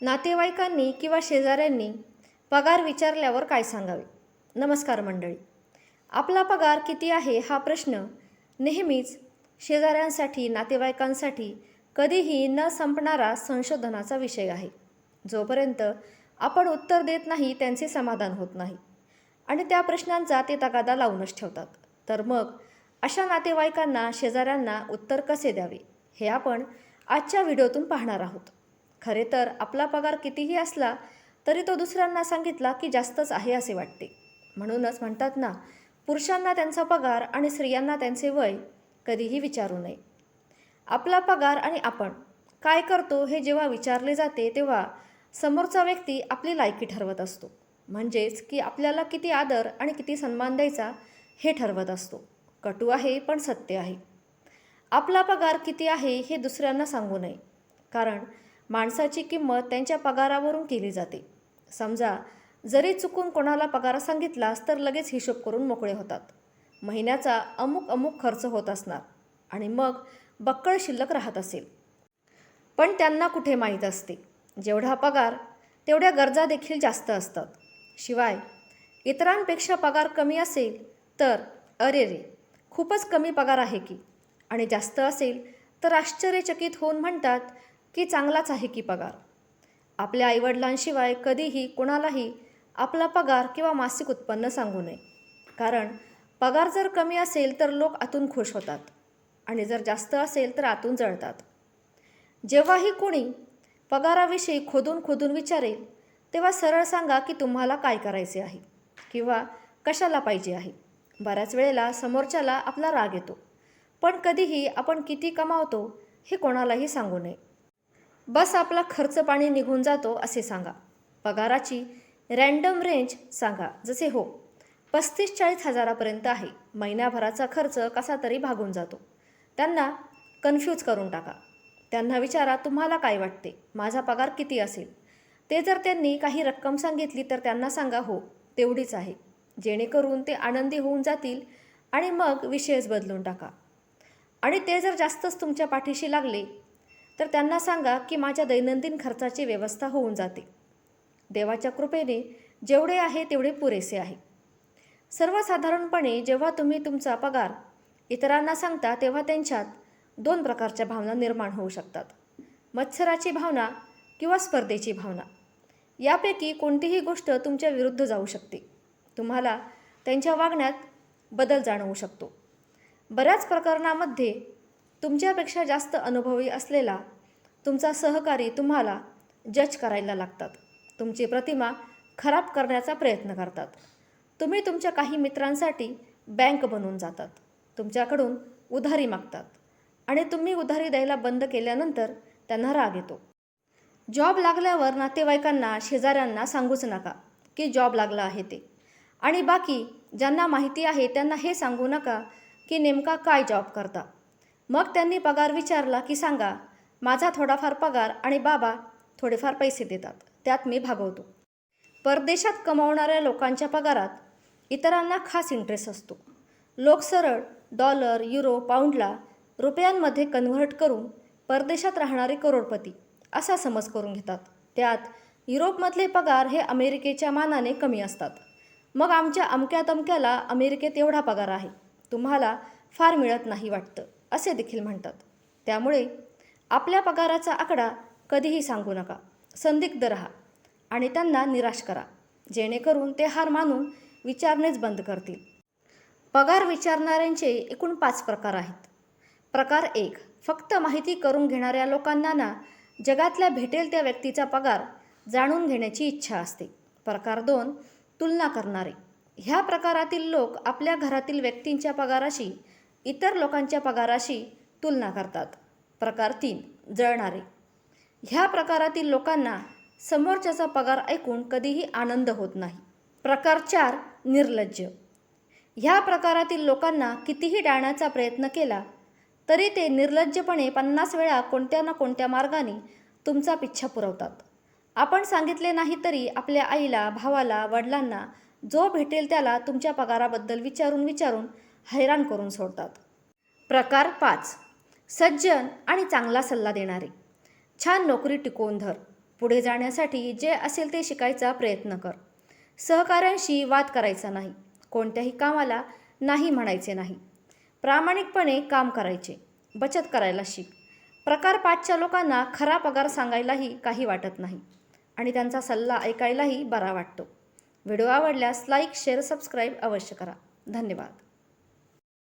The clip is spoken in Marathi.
नातेवाईकांनी किंवा शेजाऱ्यांनी पगार विचारल्यावर काय सांगावे? नमस्कार मंडळी. आपला पगार किती आहे हा प्रश्न नेहमीच शेजाऱ्यांसाठी नातेवाईकांसाठी कधीही न संपणारा संशोधनाचा विषय आहे. जोपर्यंत आपण उत्तर देत नाही त्यांचे समाधान होत नाही आणि त्या प्रश्नांचा ते तगादा लावूनच ठेवतात. तर मग अशा नातेवाईकांना शेजाऱ्यांना उत्तर कसे द्यावे? हे आपण आजच्या व्हिडिओतून पाहणार आहोत. खरे तर आपला पगार कितीही असला तरी तो दुसऱ्यांना सांगितला की जास्तच आहे असे वाटते. म्हणूनच म्हणतात ना पुरुषांना त्यांचा पगार आणि स्त्रियांना त्यांचे वय कधीही विचारू नये. आपला पगार आणि आपण काय करतो हे जेव्हा विचारले जाते तेव्हा समोरचा व्यक्ती आपली लायकी ठरवत असतो. म्हणजेच की आपल्याला किती आदर आणि किती सन्मान द्यायचा हे ठरवत असतो. कटू आहे पण सत्य आहे. आपला पगार किती आहे हे दुसऱ्यांना सांगू नये. कारण माणसाची किंमत त्यांच्या पगारावरून केली जाते. समजा जरी चुकून कोणाला पगार सांगितलास तर लगेच हिशोब करून मोकळे होतात. महिन्याचा अमुक अमुक खर्च होत असणार आणि मग बक्कळ शिल्लक राहत असेल. पण त्यांना कुठे माहीत असते. जेवढा पगार तेवढ्या गरजा देखील जास्त असतात. शिवाय इतरांपेक्षा पगार कमी असेल तर अरे रे खूपच कमी पगार आहे की. आणि जास्त असेल तर आश्चर्यचकित होऊन म्हणतात की चांगलाच आहे की पगार? आपल्या आईवडिलांशिवाय कधीही कुणालाही आपला पगार किंवा मासिक उत्पन्न सांगू नये. कारण पगार जर कमी असेल तर लोक आतून खुश होतात आणि जर जास्त असेल तर आतून जळतात. जेव्हाही कोणी पगाराविषयी खोदून खोदून विचारेल तेव्हा सरळ सांगा की तुम्हाला काय करायचे आहे किंवा कशाला पाहिजे आहे. बऱ्याच वेळेला समोरच्याला आपला राग येतो. पण कधीही आपण किती कमावतो हे कोणालाही सांगू नये. बस आपला खर्च पाणी निघून जातो असे सांगा. पगाराची रँडम रेंज सांगा. जसे हो पस्तीस चाळीस हजारापर्यंत आहे. महिन्याभराचा खर्च कसा तरी भागून जातो. त्यांना कन्फ्यूज करून टाका. त्यांना विचारा तुम्हाला काय वाटते? माझा पगार किती असेल? ते जर त्यांनी काही रक्कम सांगितली तर त्यांना सांगा हो तेवढीच आहे. जेणेकरून ते आनंदी होऊन जातील आणि मग विषयच बदलून टाका. आणि ते जर जास्तच तुमच्या पाठीशी लागले तर त्यांना सांगा की माझ्या दैनंदिन खर्चाची व्यवस्था होऊन जाते. देवाच्या कृपेने जेवढे आहे तेवढे पुरेसे आहे. सर्वसाधारणपणे जेव्हा तुम्ही तुमचा पगार इतरांना सांगता तेव्हा त्यांच्यात दोन प्रकारच्या भावना निर्माण होऊ शकतात. मत्सराची भावना किंवा स्पर्धेची भावना. यापैकी कोणतीही गोष्ट तुमच्या विरुद्ध जाऊ शकते. तुम्हाला त्यांच्या वागण्यात बदल जाणवू शकतो. बऱ्याच प्रकरणामध्ये तुमच्यापेक्षा जास्त अनुभवी असलेला तुमचा सहकारी तुम्हाला जज करायला लागतात. तुमची प्रतिमा खराब करण्याचा प्रयत्न करतात. तुम्ही तुमच्या काही मित्रांसाठी बँक बनून जातात. तुमच्याकडून उधारी मागतात. आणि तुम्ही उधारी द्यायला बंद केल्यानंतर त्यांना राग येतो. जॉब लागल्यावर नातेवाईकांना शेजाऱ्यांना सांगूच नका की जॉब लागला आहे ते. आणि बाकी ज्यांना माहिती आहे त्यांना हे सांगू नका की नेमका काय जॉब करता. मग त्यांनी पगार विचारला की सांगा माझा थोडाफार पगार आणि बाबा थोडेफार पैसे देतात त्यात मी भागवतो. परदेशात कमावणाऱ्या लोकांच्या पगारात इतरांना खास इंटरेस्ट असतो. लोक सरळ डॉलर युरो पाऊंडला रुपयांमध्ये कन्व्हर्ट करून परदेशात राहणारे करोडपती असा समज करून घेतात. त्यात युरोपमधले पगार हे अमेरिकेच्या मानाने कमी असतात. मग आमच्या अमक्या तमक्याला अमेरिकेत एवढा पगार आहे तुम्हाला फार मिळत नाही वाटतं. असे देखील म्हणतात. त्यामुळे आपल्या पगाराचा आकडा कधीही सांगू नका. संदिग्ध राहा आणि त्यांना निराश करा. जेणेकरून ते हार मानून विचारणेच बंद करतील. पगार विचारणाऱ्यांचे एकूण पाच प्रकार आहेत. प्रकार एक फक्त माहिती करून घेणाऱ्या लोकांना ना जगातल्या भेटेल त्या व्यक्तीचा पगार जाणून घेण्याची इच्छा असते. प्रकार दोन तुलना करणारे. ह्या प्रकारातील लोक आपल्या घरातील व्यक्तींच्या पगाराशी इतर लोकांच्या पगाराशी तुलना करतात. प्रकार तीन जळणारे. ह्या प्रकारातील लोकांना समोरच्याचा पगार ऐकून कधीही आनंद होत नाही. प्रकार चार निर्लज्ज. ह्या प्रकारातील लोकांना कितीही टाळण्याचा प्रयत्न केला तरी ते निर्लज्जपणे पन्नास वेळा कोणत्या ना कोणत्या मार्गाने तुमचा पिच्छा पुरवतात. आपण सांगितले नाही तरी आपल्या आईला भावाला वडिलांना जो भेटेल त्याला तुमच्या पगाराबद्दल विचारून विचारून हैराण करून सोडतात. प्रकार पाच. सज्जन आणि चांगला सल्ला देणारे. छान नोकरी टिकवून धर. पुढे जाण्यासाठी जे असेल ते शिकायचा प्रयत्न कर. सहकाऱ्यांशी वाद करायचा नाही. कोणत्याही कामाला नाही म्हणायचे नाही. प्रामाणिकपणे काम करायचे. बचत करायला शिक. प्रकार पाचच्या लोकांना खरा पगार सांगायलाही काही वाटत नाही. आणि त्यांचा सल्ला ऐकायलाही बरा वाटतो. व्हिडिओ आवडल्यास लाईक शेअर सबस्क्राईब अवश्य करा. धन्यवाद.